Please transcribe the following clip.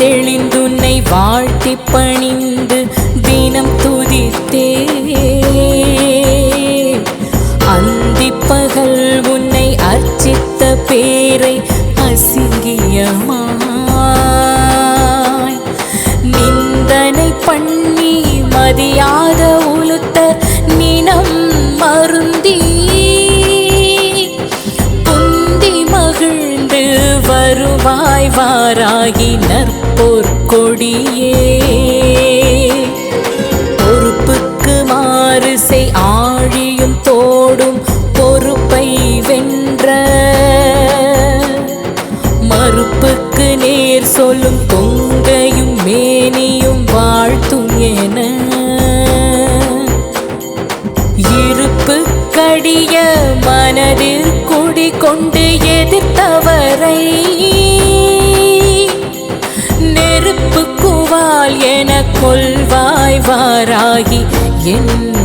தெளிந்துன்னை வாழ்த்தி பணிந்து தினம் துதித்தே. அந்தி பகல் உன்னை அர்ச்சித்த பேரை அசிங்கியமாய். நிந்தனை பண்ணி மதியாத உளுத்த நினம் மருந்தி புந்தி மகிழ்ந்து வருவாய் வாராகி கொடியே. பொறுப்புக்கு மாறு செய் ஆழியும் தோடும் பொறுப்பை வென்ற. மறுப்புக்கு நேர் சொல்லும் கொங்கையும் மேனியும் வாழ்த்தும் என. இருப்பு கடிய மனதில் குடிகொண்டு எதிர்த்தவரை என கொள்வாய் வாராகி என்